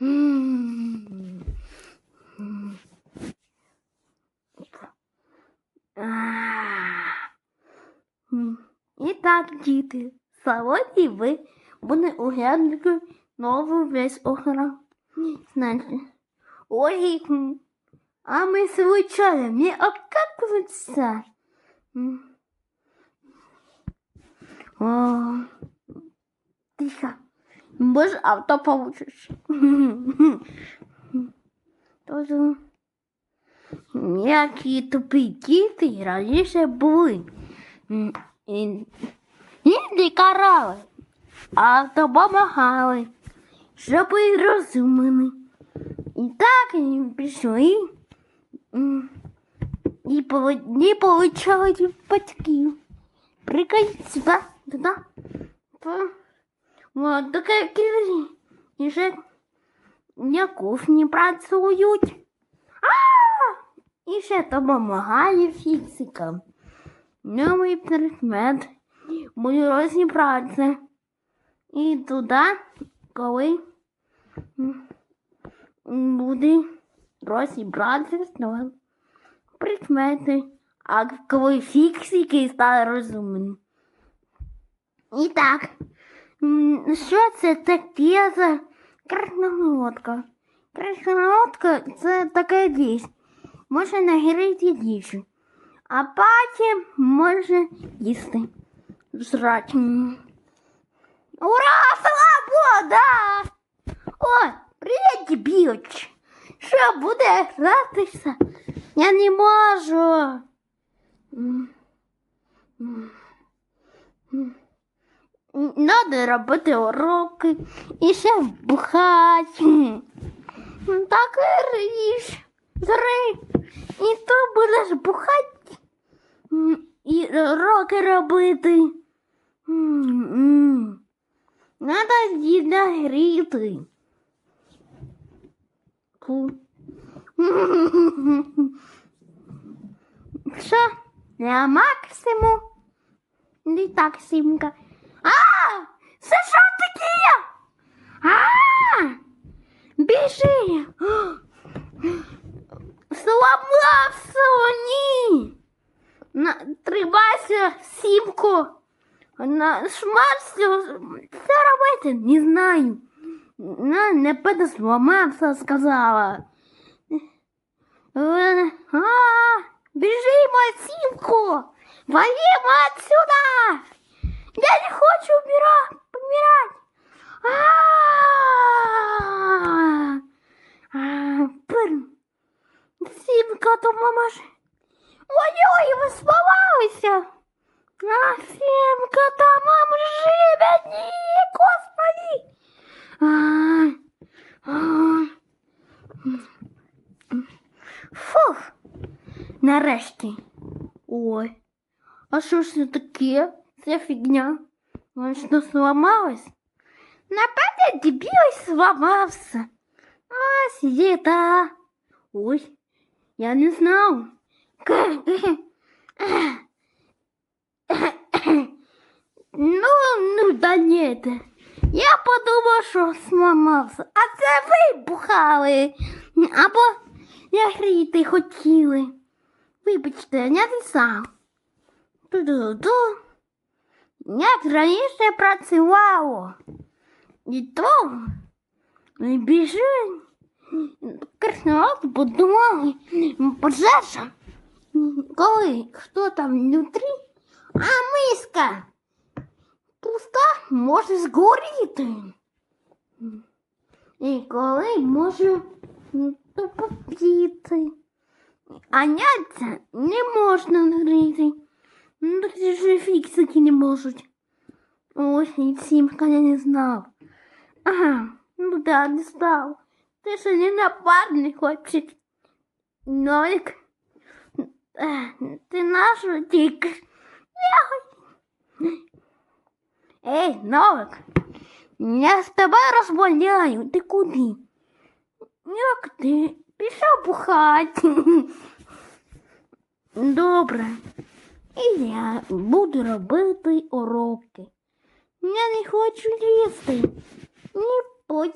І так, діти, сьогодні ви будете оглянути нову весь охран. Знаєте, ой, а ми случайно не обкакиваться. М. О, тихо. Може, авто получиш. Тоже тупі діти раніше були. І і не карали, а допомагали, щоб і розуміли. І так і пішли. І не получали батьків. Прикинь сюди, туди. Вот таке кірі. І ще на кухні працюють. А! І ще допомагає фіксикам. Новий предмет буде розібратися. І туди, коли буде розібратися з новим предмети. А коли фіксики стали розумні. І так, що це таке за краснолодка? Краснолодка це така річ. Може нагріти їжу, а потім може їсти. Жрати. Ура! Свобода! О, привіт, дебілч! Що буде гратися? Я не можу. Надо робити уроки і ще бухати. М. Так і ріж. Зри. І то будеш бухати і уроки робити. Надо її нагріти. Ку. Що? Я максимум? Не так сімка. А! Це що таке? А! Біжи! Сломався, ні! На, тримайся, сімку! На шмарся, це робити, не знаю. На, не педа зламався, сказала. Е, А, біжи, Максимку! Валимо отсюда! Я не хочу умирать! А. Сімка, то мама ж. Ой-ой, ви сховалися! А, Сімка, та мама живе, господи! Фух, нарешті. Ой, а що ж це таке? Це фігня. Вона що зламалась? Напевне, дебіл зламався. Ось їда. Ой, я не знав. Ну, ну да нет. Я подумав, що зламався. А це ви бухали. Або я гріти хотіли. Вибачте, я не знав. Ту-ду-ду. Як раніше працювало. І то і біжи. Краснолад подумали, пожежа. Коли хто там внутрі, а миска пуста може згоріти. І коли може то попіти. А няця не можна гріти. Ну, так же фіксики не можуть. Ось і сімка я не знав. Ага, ну да, не знав. Ти ж не напарник хочеш. Нолик. Е, Ти нашу тільки. Ей, Новик, я з тебе розмовляю. Ти куди? Як ти? Пішов бухати. Добре. І я буду робити уроки. Я не хочу їсти. Ні потім.